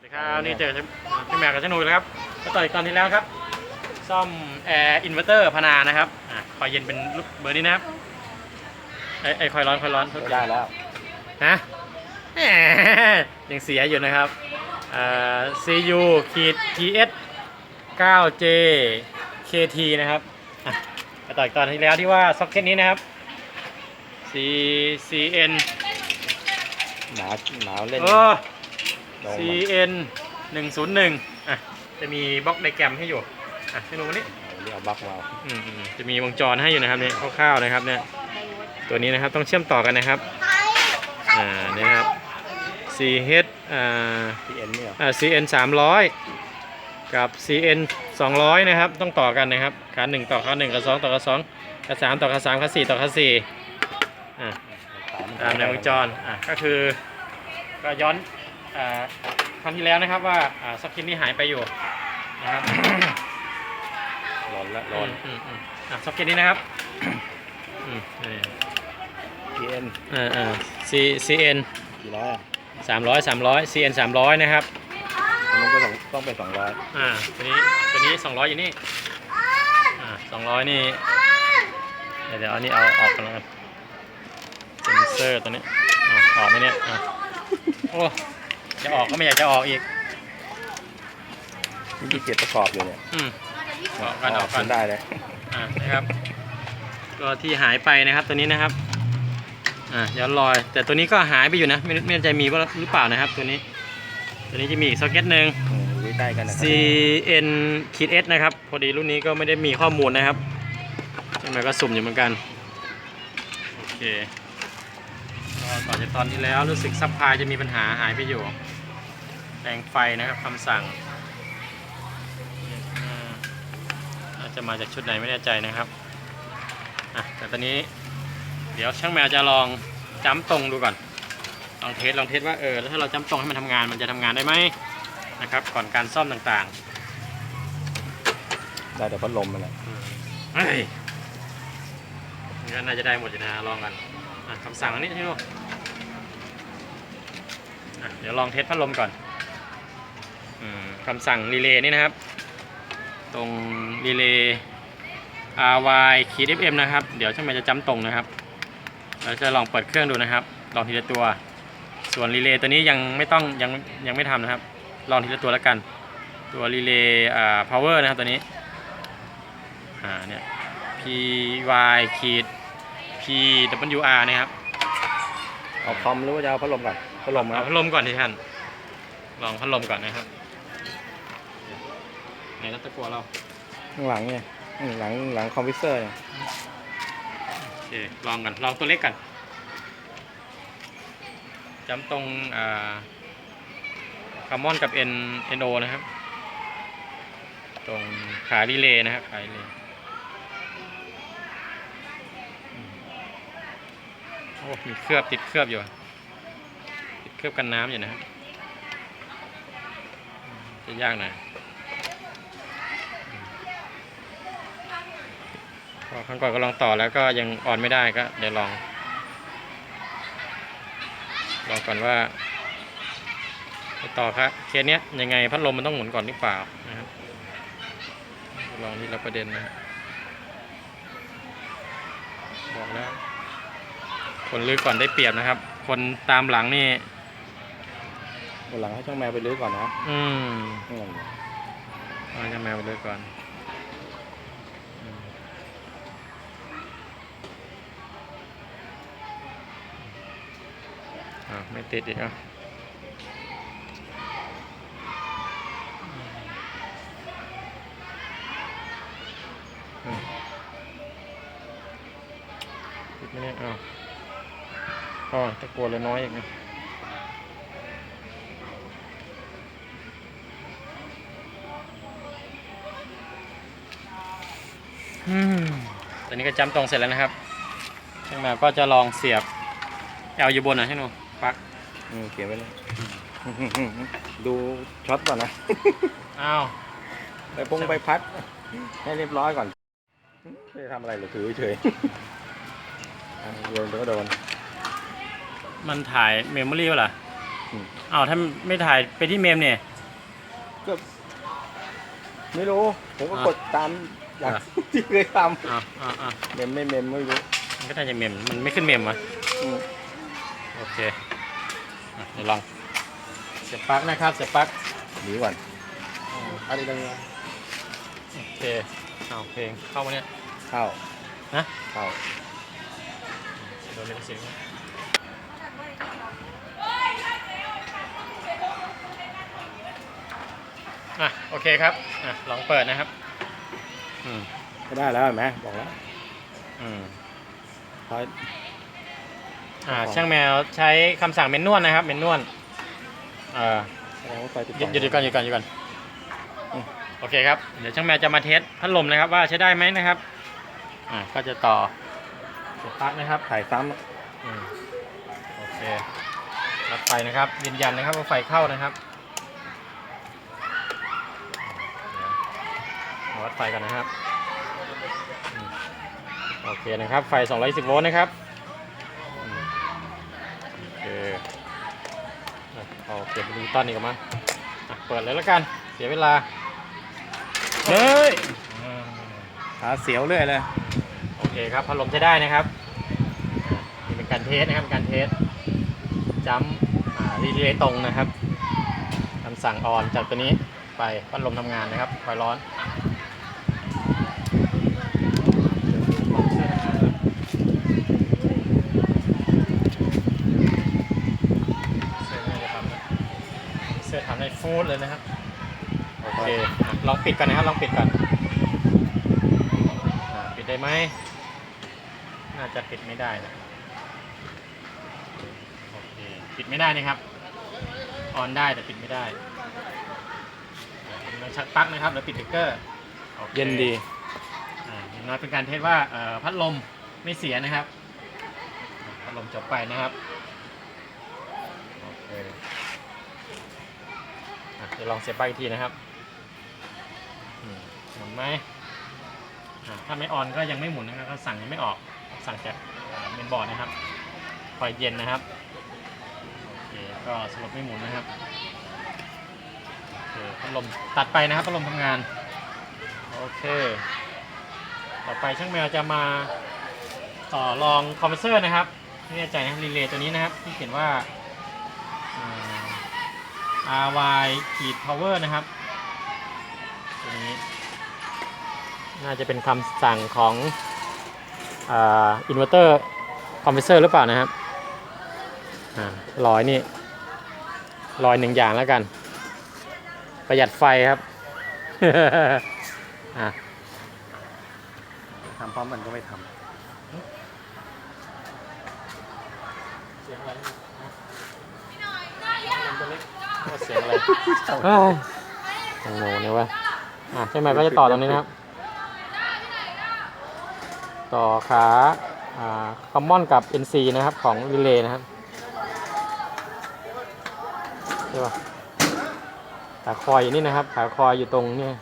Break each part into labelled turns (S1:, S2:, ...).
S1: วัสดีครับนี่เจอพี่แมวกับช่างหนุ่ยนะครับก็ต่ออีกตอนที่แล้วครับ ซ่อมแอร์อินเวอร์เตอร์พนานะครับอะคอยเย็นเป็นรูปเบอร์นี้นะครับไอ้ไอ้คอยร้อนคอยร้อน
S2: ไม่ได้แล้ว
S1: นะแหมยังเสียอยู่นะครับอ่า CU ขีด TS 9J KT นะครับอะก็ต่ออีกตอนที่แล้วที่ว่าซ็อกเก็ตนี้นะครับ C CN
S2: หนาหนาวเล่น
S1: โอ้
S2: ลงมา
S1: CN 101อะจะมีบล็อกไดแกรมให้อยู่อะให้ดูวันนี้
S2: เรียกเอาบักมา
S1: อืมอืมจะมีวงจรให้อยู่นะครับเนี่ยคร่าวๆนะครับเนี่ยตัวนี้นะครับต้องเชื่อมต่อกันนะครับอ่าเนี่ยนะครับ CH อ่า
S2: ที่เอ็นเนี่ย
S1: อ่า CN 300 กับ CN 200 นะครับ ต้องต่อกันนะครับขาหนึ่งต่อขาหนึ่งกับสองต่อขาสองขาสามต่อขาสามขาสี่ต่อขาสี่อ่าตามในวงจรอะก็คือก็ย้อนอ่า ครั้งที่แล้วนะครับว่าอ่าสกินนี่หายไปอยู่นะครับ
S2: ร้อนละร้อน
S1: มมมอะสกินนี้นะครับอืมนี่
S2: ที่เอ็น
S1: อ่าอ่า C CN
S2: กี่ร้อยอะ
S1: 300 300 CN 300นะครับ
S2: อันนั้นก็ต้องต้องเป็นสองร้อย
S1: อ่าตัวนี้ตัวนี้200อยู่นี่อ่า200นี่เดี๋ยวเดี๋ยวอันนี้เอาออกกันแล้วกันเซนเซอร์ตัวนี้อ่าออกไหมเนี่ยอะโอ้ จะออกก็ไม่อยากจะออกอีก
S2: มีกี่เจ็ดประกอบอยู่เนี่ย
S1: อืมออกกันออกกัน
S2: ได้เลย
S1: อ่านะครับ ตัวที่หายไปนะครับตัวนี้นะครับอ่าย้อนรอย แต่ตัวนี้ก็หายไปอยู่นะ ไม่รู้ไม่แน่ใจมีว่าหรือเปล่านะครับ ตัวนี้ ตัวนี้จะมีอีกซ็อกเก็ตหนึ่ง
S2: อืมอยู่ใกล้ๆกันนะ
S1: CN ขีด S นะครับ พอดีรุ่นนี้ก็ไม่ได้มีข้อมูลนะครับใช่ไหมก็สุ่มอยู่เหมือนกัน โอเคก็ต่อจากตอนที่แล้วรู้สึกซัพพลายจะมีปัญหาหายไปอยู่ แรงไฟนะครับคำสั่งอ่าน่าจะมาจากชุดไหนไม่แน่ใจนะครับอะแต่ตอนนี้เดี๋ยวช่างแมวจะลองจ้ำตรงดูก่อน ลองเทสลองเทสว่าเออแล้วถ้าเราจ้ำตรงให้มันทำงานมันจะทำงานได้ไหมนะครับก่อนการซ่อมต่าง
S2: ได้แต่พัดลมมันแหละ
S1: ๆเฮ้ยงั้นน่าจะได้หมดอยู่นะลองกันอะคำสั่งอันนี้ที่โน่อะเดี๋ยวลองเทสพัดลมก่อนอืม คำสั่งรีเลย์นี่นะครับ ตรงรีเลย์ RY ขีด FM นะครับ เดี๋ยวช่างมันจะจำตรงนะครับ เราจะลองเปิดเครื่องดูนะครับ ลองทีละตัว ส่วนรีเลย์ตัวนี้ยังไม่ต้องยังยังไม่ทำนะครับ ลองทีละตัวแล้วกัน ตัวรีเลย์อ่า power นะครับตัวนี้ อ่าเนี่ย py ขีด pwr นะครับ
S2: เอาคอมหรือว่าจะเอาพัดลมก่อนพัดลม
S1: เอา
S2: นะ
S1: พัดลมก่อนที่ท่านลองพัดลมก่อนนะครับ ไหนแล้วตะกัวเรา
S2: ข้างหลังเนี่ยอืมหลังหลังคอมพิวเตอร์เนี่ย
S1: โอเค ลองกันลองตัวเล็กกันจำตรงอ่าคาร์มอนกับ N NO นะครับ ตรงขารีเลย์นะครับขารีเลย์อืมโอ้มีเคลือบติดเคลือบอยู่ ติดเคลือบกันน้ำอยู่นะครับอืมจะยากหน่อยอืมพอ ครั้งก่อนก็ลองต่อแล้วก็ยังออนไม่ได้ก็เดี๋ยวลอง ลองก่อนว่าไปต่อครับเคสเนี้ยยังไงพัดลมมันต้องหมุนก่อนหรือเปล่านะครับลองทีละประเด็นนะครับบอกแล้ว คนลื้อก่อนได้เปรียบนะครับ คนตามหลังนี่
S2: วันหลังให้ช่างแมวไปรื้อก่อนนะ
S1: อืม
S2: อืม
S1: เอาจะแมวไปลื้อก่อน อ่าไม่ติดอีกอะติดไหมเนี่ยอ้าวอ๋อตะกัวเลยน้อยอีกนะอืมตอนนี้ก็จำตรงเสร็จแล้วนะครับช่างแมวก็จะลองเสียบเอาอยู่บนอะใช่ไหม
S2: อืมเขียนไว้เลยดูช็อตก่อนนะ
S1: อ้าว
S2: ไปปงไปพัด ให้เรียบร้อยก่อนไม่ได้ทำอะไรหรอกถือเฉยๆอะโยนเดี๋ยวก็โดน
S1: มันถ่ายเมมโมรี่ป่ะล่ะ
S2: อืม
S1: อ้าวถ้าไม่ถ่ายไปที่เมมเนี่ย
S2: ก็ไม่รู้ ผมก็
S1: อะ
S2: กดตามอย่าง
S1: อะ
S2: ที่เคยท
S1: อ้าวอ้าวอ้าวำ
S2: เมมไม่เมมไม่รู้
S1: มันก็น่าจะเมมมันไม่ขึ้นเมมวะ
S2: อืม
S1: โอเคอะ เดี๋ยวลองเสียบปลั๊กนะครับเสียบปลั๊ก
S2: หนีก่อน
S1: อะไรดังโอเคเอาเพลงเข้ามาเนี่ย
S2: เข้า
S1: นะ
S2: เข้า
S1: โดนเลยเสียงนะอะโอเคครับอะลองเปิดนะครับ อืม
S2: ก็ได้แล้วเห็นไหมบอกแล้ว
S1: อืม
S2: ร้อย
S1: อ่า
S2: ครับ
S1: ช่างแมวใช้คำสั่งเมนนวลนะครับ เมนนวลเอ่อ
S2: แสดงว่าไฟติด
S1: หยุดหยุดหยุดก่อนหยุดก่อนหยุดก่อน
S2: อืม
S1: โอเคครับ เดี๋ยวช่างแมวจะมาเทสพัดลมนะครับ ว่าใช้ได้ไหมนะครับ อ่าก็จะต่อเสียบปลั๊กนะครับ
S2: ถ่ายซ้
S1: อืมโอเครับไฟนะครับ ยืนยันนะครับว่าไฟเข้านะครับเดี๋ยววัดไฟกันนะครับอืมโอเคนะครับ ไฟ220โวลต์นะครับอืมโอ เคอะเอาเก็บดิจิตอลนี่กันมาอะเปิดเลยแล้วกัน เสียเวลา เฮ้ยอืมำ
S2: ขาเสียวเรื่อยเลย
S1: โอเคครับ พัดลมใช้ได้นะครับนี่เป็นการเทสนะครับเป็นการเทสจัมรีเลย์ตรงนะครับคำสั่งออนจากตัวนี้ไปพัดลมทำงานนะครับไฟร้อนเสื้อน่าจะทำนะเสื้อทำในฟูดเลยนะครับโอเคอะลองปิดกันนะครับลองปิดกันอ่าปิดได้ไหมน่าจะปิดไม่ได้นะโอเคปิดไม่ได้นะครับออนได้แต่ปิดไม่ได้เราชักปลั๊กนะครับแล้วปิดติ๊กเกอร์โอค
S2: เย็นดี
S1: อ่าอย่างน้อยเป็นการเทสว่าเอ่อพัดลมไม่เสียนะครับอ่าพัดลมจบไปนะครับโอเคอะเดี๋ยวลองเสียบปลั๊กอีกทีนะครับหมุนไหมถ้าไม่ออนก็ยังไม่หมุนนะครับก็สั่งยังไม่ออกสั่งจากเมนบอร์ดนะครับไฟเย็นนะครับโอเคก็สรุปไม่หมุนนะครับโอเคพัดลมตัดไปนะครับพัดลมทำงานโอเค ต่อไปช่างแมวจะมาต่อรองคอมเพรสเซอร์นะครับไม่แน่ใจนะครับรีเลย์ตัวนี้นะครับที่เขียนว่า RY ขีด power นะครับตัวนี้ น่าจะเป็นคำสั่งของอินเวอร์เตอร์คอมเพรสเซอร์หรือเปล่านะครับอ่าร้อยนี่ร้อยหนึ่งอย่างแล้วกัน ประหยัดไฟครับอะ
S2: ทำพร้อมมันก็ไม่ท
S1: เสียงอะไร เสียงอะไรเฮ้ยโอ้โหเนี่ยวะอะใช่ไหมก็จะต่อตรงนี้นะครับ ต่อขาอ่าคอมมอนกับ NC นะครับของ Relay นะครับใช่ป่ะขาคอยอยู่นี่นะครับ ขาคอยอยู่ตรงเนี่ย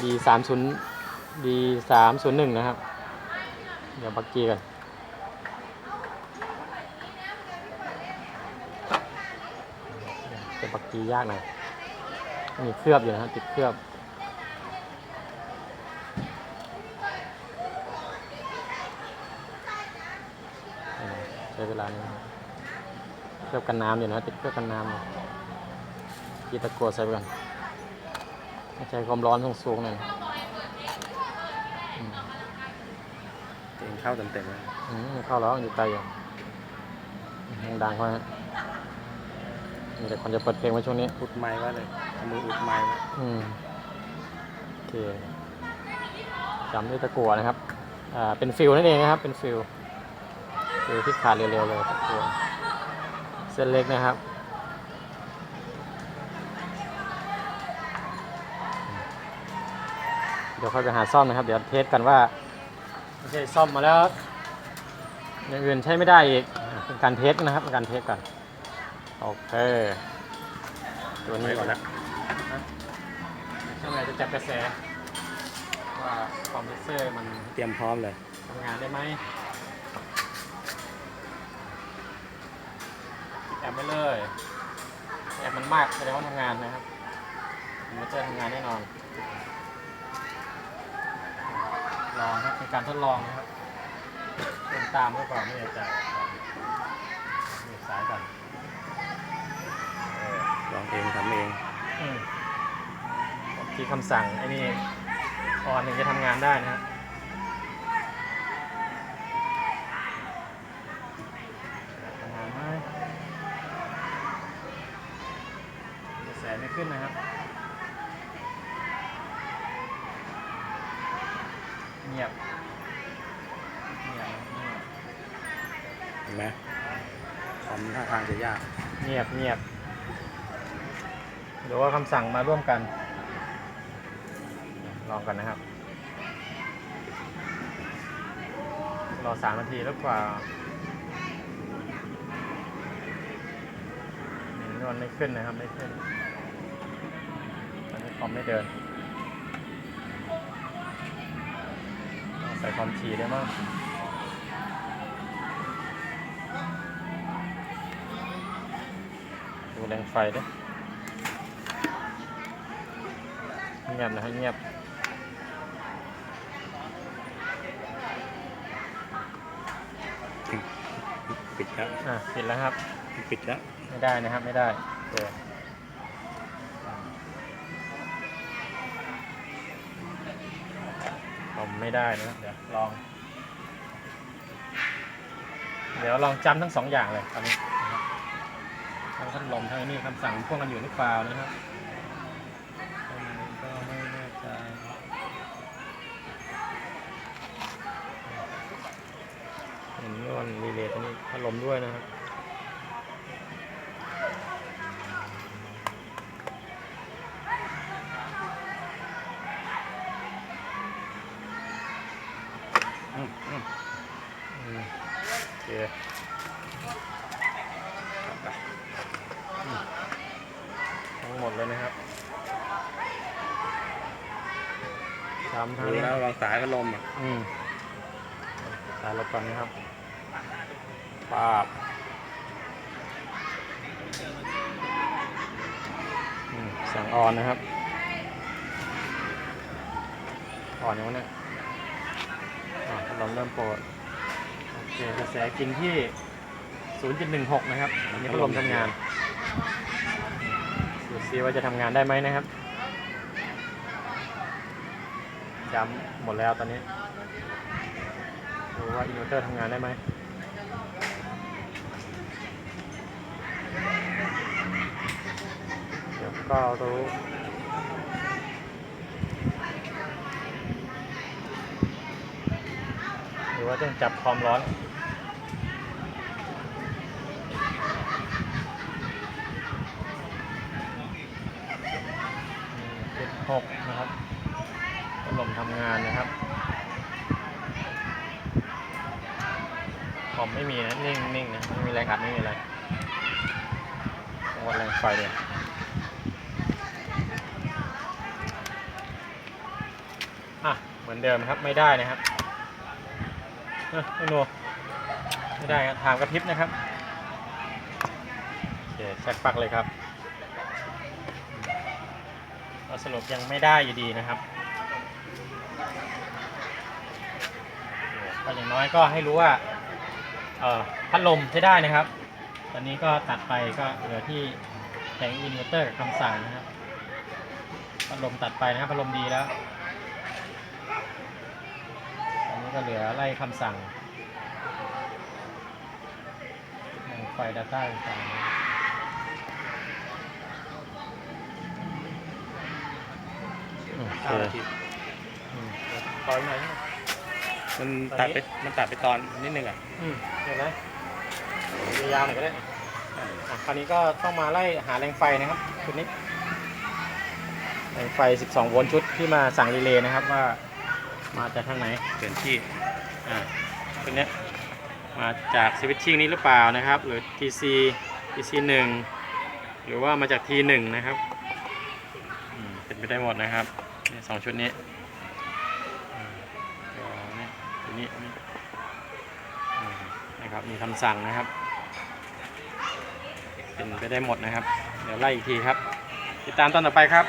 S1: D 3 0 D 3 0 1นะครับ เดี๋ยวบักกี้กัน จะบักกี้ยากหน่อยมีเคลือบอยู่นะครับติดเคลือบอ่าใช้เวลานี้เคลือบกันน้ำอยู่นะติดเคลือบกันน้ำอยู่กีตะกัวใส่ไปก่อนให้ใช้ความร้อนสูงๆหน่อยอืมำ
S2: เองเข้าเต็มๆเลย
S1: อืมเข้าแล้วอยู่ไกลอยู่ยังดังเพราะฮะ มีแต่คนจะเปิดเพลงไว้ช่วงนี้
S2: อุดไม้ไว้เลยเอามืออุดไม้ไว้
S1: อืมโอเคจำด้วยตะกัวนะครับ อ่า เป็นฟิลนั่นเองนะครับ เป็นฟิลฟิลที่ขาดเร็วๆเลยตะกัวเส้นเล็กนะครับ เดี๋ยวค่อยไปหาซ่อมนะครับ เดี๋ยวเทสกันว่าไม่ใช่ซ่อมมาแล้วอย่างอื่นใช้ไม่ได้อีกอะเป็นการเทสนะครับเป็นการเทสกัน โอเค ตัวนี้
S2: ก่อนนะ
S1: ช่างไหนจะจับกระแส ว่าคอมเพรสเซอร์มัน
S2: เตรียมพร้อมเลย
S1: ทำงานได้ไหมแอปไปเลยแอปมันมากแสดงว่าทำงานนะครับอินเวอร์เตอร์ทำงานแน่นอน ลองครับเป็นการทดลองนะครับเดินตามก็ก่อนไม่แน่ใจเสียบสายก่อนเอ อ
S2: ลองเองทำเอง
S1: อืมที่คำสั่งไอ้นี่ออนถึงจะทำงานได้นะครับทำงานไหมกระแสไม่ขึ้นนะครับเงียบเงียบเงียบ
S2: เห็นไหมคอมท่าทางจะยาก
S1: เงียบเงียบ หรือว่าคำสั่งมาร่วมกัน ลองกันนะครับ รอสามนาทีแล้วกว่านึ่นไม่ขึ้นนะครับ ไม่ขึ้นตอนนี้คอมไม่เดินใส่ความถี่ได้มั้งดูแรงไฟด้วย งียบนะให้เงียบ
S2: ปิดแล้ว
S1: อะปิดแล้วครับ
S2: ปิดแล้ว
S1: ไม่ได้นะครับ ไม่ได้เดี๋ยวผมไม่ได้นะครับเดี๋ยวลอง เดี๋ยวลองจำทั้งสองอย่างเลยตอนนี้นะครับทั้งพัดลมทั้งไอ้นี่คำสั่งพวกมันอยู่หรือเปล่านะครับ เห็นว่ามันรีเลย์ตรงนี้พัดลมด้วยนะครับ
S2: อืมอืม
S1: อืมโอเค
S2: ครับไป
S1: ทั้งหมดเลยนะครับทำทั้ง
S2: ดู
S1: นี้
S2: แล้ววางสายพัดลมอะ
S1: อืมสายลบก่อนนะครับ ปาบสั่งออนนะครับออนอย่างนี้นอ่าพัดลมเริ่มโปรดโอเคกระแสกินที่ 0.16 นะครับอันนี้พัดลมทำงานดูซิว่าจะทำงานได้ไหมนะครับจำหมดแล้วตอนนี้ ดูว่าอินเวอร์เตอร์ทำงานได้ไหมเดี๋ยว ก็รู้ หรือว่าต้องจับความร้อนเจ็ดหกนะครับพัดลมทำงานนะครับ คอมไม่มีนะ นิ่งนิ่งนะ ไม่มีแรงอัดไม่มีอะไรต้องวัดแรงไฟเลยอะเห มือนเดิมครับไม่ได้นะครับเอ้ยไม่โนไม่ได้ครับถามกระพริบนะครับโอเคแช็คปักเลยครับสรุปยังไม่ได้อยู่ดีนะครับก็อย่างน้อยก็ให้รู้ว่าเออพัดลมใช้ได้นะครับ ตอนนี้ก็ตัดไปก็เหลือที่แผงอินเวอร์เตอร์กับคำสั่งนะครับพัดลมตัดไปนะครับพัดลมดีแล้ว ตอนนี้ก็เหลือไล่คำสั่งไฟ Data ต่างๆโอเค
S2: เก้านาที
S1: อืมปล่อยหน่อยนะ
S2: มันตัดไป มันตัดไปตอนนิดนึงอะ
S1: อืมเห็นไหมยาวๆหน่อยก็ได้อะคราวนี้ก็ต้องมาไล่หาแรงไฟนะครับชุดนี้แรงไฟ 12 โวลต์ชุดที่มาสั่งรีเลย์นะครับว่า มาจากทางไหน
S2: เปลี่ยนที่
S1: อ่าชุดเนี้ยมาจากสวิตชิ่งนี้หรือเปล่านะครับ หรือ TC TC 1หรือว่ามาจาก T1 นะครับอืมเป็นไปได้หมดนะครับเนี่ยสองชุดนี้อืมเดี๋ยวเนี่ยตัวนี้นี่อืมนะครับมีคำสั่งนะครับ เป็นไปได้หมดนะครับ เดี๋ยวไล่อีกทีครับ ติดตามตอนต่อไปครับ